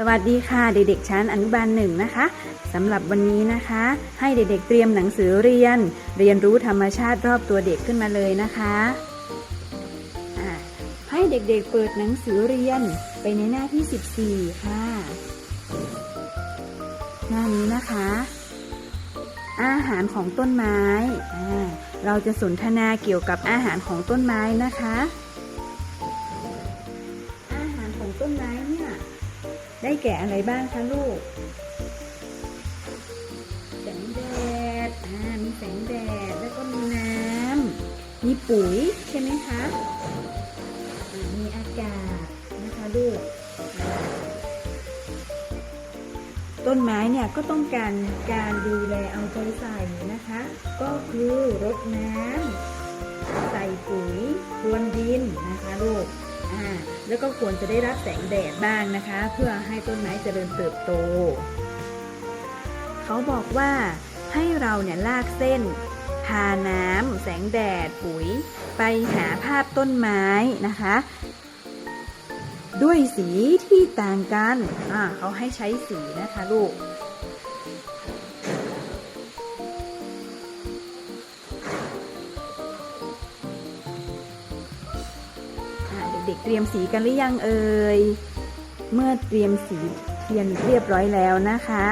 สวัสดีค่ะเด็กๆชั้นอนุบาลหนึ่งนะคะสำหรับวันนี้นะคะ ให้เด็กๆเตรียมหนังสือเรียน เรียนรู้ธรรมชาติรอบตัวเด็กขึ้นมาเลยนะคะให้เด็กๆเปิดหนังสือเรียนไปในหน้าที่ 14 ค่ะ หน้านี้นะคะ อาหารของต้นไม้ เราจะสนทนาเกี่ยวกับอาหารของต้นไม้นะคะ ได้แก่อะไรบ้างคะลูก แสงแดด อ่า มีแสงแดด แล้วก็มีน้ำ มีปุ๋ยใช่ไหมคะ มีอากาศนะคะลูก ต้นไม้เนี่ยก็ต้องการการดูแลเอาใจใส่นะคะ ก็คือรดน้ำ ใส่ปุ๋ยพรวนดินนะคะลูก แล้วก็ควรจะได้รับแสงแดดบ้างนะคะ เพื่อให้ต้นไม้เจริญเติบโต เขาบอกว่าให้เราเนี่ยลากเส้นทาน้ำแสงแดดปุ๋ย ไปหาภาพต้นไม้นะคะ ด้วยสีที่ต่างกัน เขาให้ใช้สีนะคะลูก ด็กๆเตรียมสีกันหรือยังเอ่ย เมื่อเตรียมสีเทียนเรียบร้อยแล้วนะคะ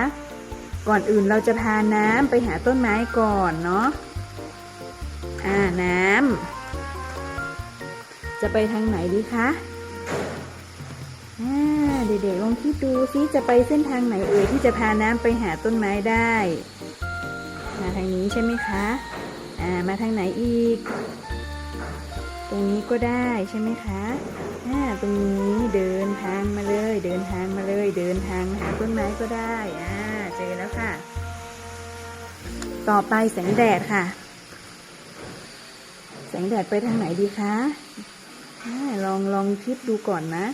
ก่อนอื่นเราจะพาน้ำไปหาต้นไม้ก่อนเนาะ อ่าน้ำจะไปทางไหนดีคะอ่าเด็กๆลองคิดดูซิจะไปเส้นทางไหนเอ่ยที่จะพาน้ำไปหาต้นไม้ได้ มาทางนี้ใช่ไหมคะ อ่ามาทางไหนอีก รงนี้ก็ได้ใช่ไหมคะอ่าตรงนี้เดินทางมาเลย เดินทางมาเลย เดินทางหาต้นไม้ก็ได้อ่าเจอแล้วค่ะ ต่อไปแสงแดดค่ะ แสงแดดไปทางไหนดีคะอาลองลองคิดดูก่อนนะ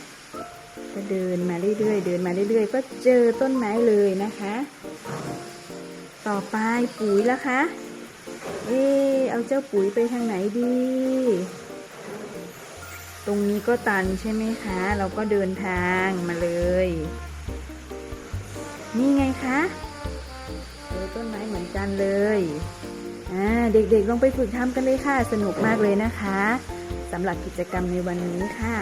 ก็เดินมาเรื่อยๆ เดินมาเรื่อยๆ ก็เจอต้นไม้เลยนะคะ ต่อไปปุ๋ยละคะ เออเอาเจ้าปุ๋ยไปทางไหนดี รงนี้ก็ตันใช่ไหมคะ เราก็เดินทางมาเลย นี่ไงคะเจอต้นไม้เหมือนกันเลยอ่าเด็กๆลองไปฝึกทำกันเลยค่ะ สนุกมากเลยนะคะสำหรับกิจกรรมในวันนี้ค่ะ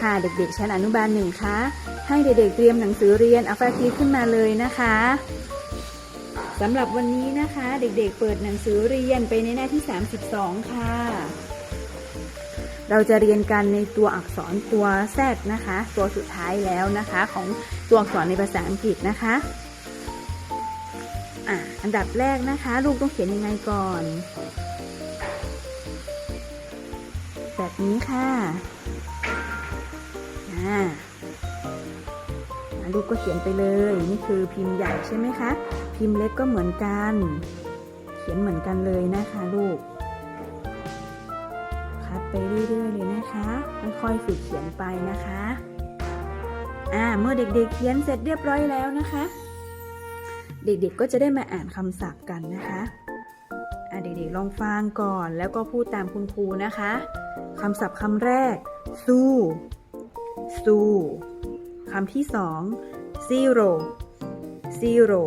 ค่ะเด็กๆชั้นอนุบาลหนึ่งคะให้เด็กๆเตรียมหนังสือเรียนอัลฟาคีขึ้นมาเลยนะคะ สำหรับวันนี้นะคะ เด็กๆ เปิดหนังสือเรียนไปในหน้าที่ 32 ค่ะ เราจะเรียนกันในตัวอักษรตัวแซดนะคะ ตัวสุดท้ายแล้วนะคะ ของตัวอักษรในภาษาอังกฤษนะคะอะอันดับแรกนะคะ ลูกต้องเขียนยังไงก่อน แบบนี้ค่ะอ่า ลูกก็เขียนไปเลย นี่คือพิมพ์ใหญ่ใช่ไหมคะ พิมพ์เล็กก็เหมือนกัน เขียนเหมือนกันเลยนะคะลูก คัดไปเรื่อยๆเลยนะคะค่อยๆฝึกเขียนไปนะคะ อ่า เมื่อเด็กๆเขียนเสร็จเรียบร้อยแล้วนะคะ เด็กๆก็จะได้มาอ่านคำศัพท์กันนะคะอ่าเด็กๆลองฟังก่อนแล้วก็พูดตามคุณครูนะคะคำศัพท์คำแรก สู้ สู้ คำที่สอง zero zero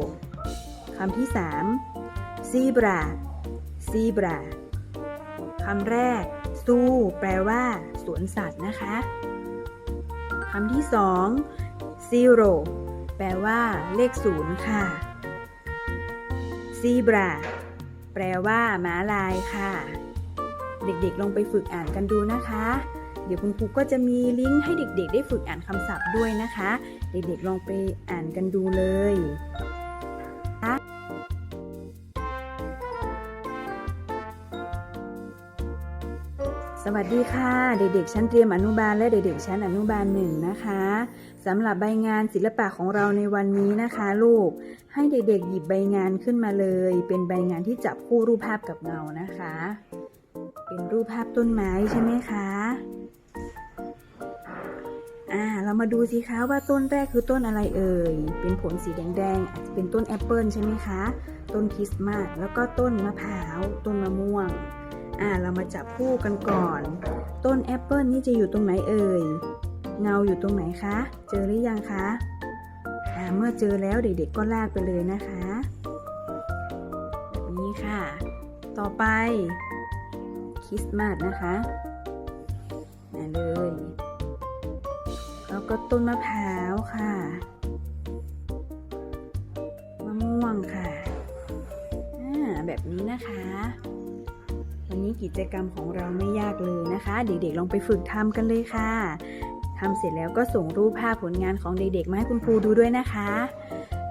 คำที่สาม zebra zebra คำแรกซูแปลว่า สวนสัตว์นะคะ คำที่สอง zero แปลว่า เลขศูนย์ค่ะ zebra แปลว่าม้าลายค่ะ เด็กๆ ลองไปฝึกอ่านกันดูนะคะ เดี๋ยวคุณครูก็จะมีลิงก์ให้เด็กๆ ได้ฝึกอ่านคำศัพท์ด้วยนะคะ เด็กๆลองไปอ่านกันดูเลยสวัสดีค่ะ เด็กๆชั้นเตรียมอนุบาลและเด็กๆชั้นอนุบาลหนึ่งนะคะสำหรับใบงานศิลปะของเราในวันนี้นะคะ ลูกให้เด็กๆหยิบใบงานขึ้นมาเลย เป็นใบงานที่จับคู่รูปภาพกับเงานะคะ เป็นรูปภาพต้นไม้ใช่ไหมคะ อ่าเรามาดูสิคะว่าต้นแรกคือต้นอะไรเอ่ย เป็นผลสีแดงๆอาจจะเป็นต้นแอปเปิลใช่ไหมคะ ต้นคริสต์มาส แล้วก็ต้นมะพร้าว ต้นมะม่วง อ่าเรามาจับคู่กันก่อน ต้นแอปเปิลนี่จะอยู่ตรงไหนเอ่ย เงาอยู่ตรงไหนคะ เจอหรือยังคะ อ่าเมื่อเจอแล้วเด็กๆก็ลากไปเลยนะคะแบบนี้ค่ะ ต่อไปคริสต์มาสนะคะมาเลย แล้วก็ต้นมะพร้าวค่ะ มะม่วงค่ะอ่าแบบนี้นะคะ วันนี้กิจกรรมของเราไม่ยากเลยนะคะ เด็กๆลองไปฝึกทำกันเลยค่ะทำเสร็จแล้วก็ส่งรูปภาพผลงานของเด็กๆมาให้คุณครูดูด้วยนะคะ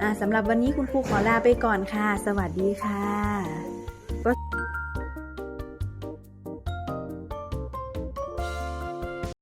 อ่าสำหรับวันนี้คุณครูขอลาไปก่อนค่ะ สวัสดีค่ะ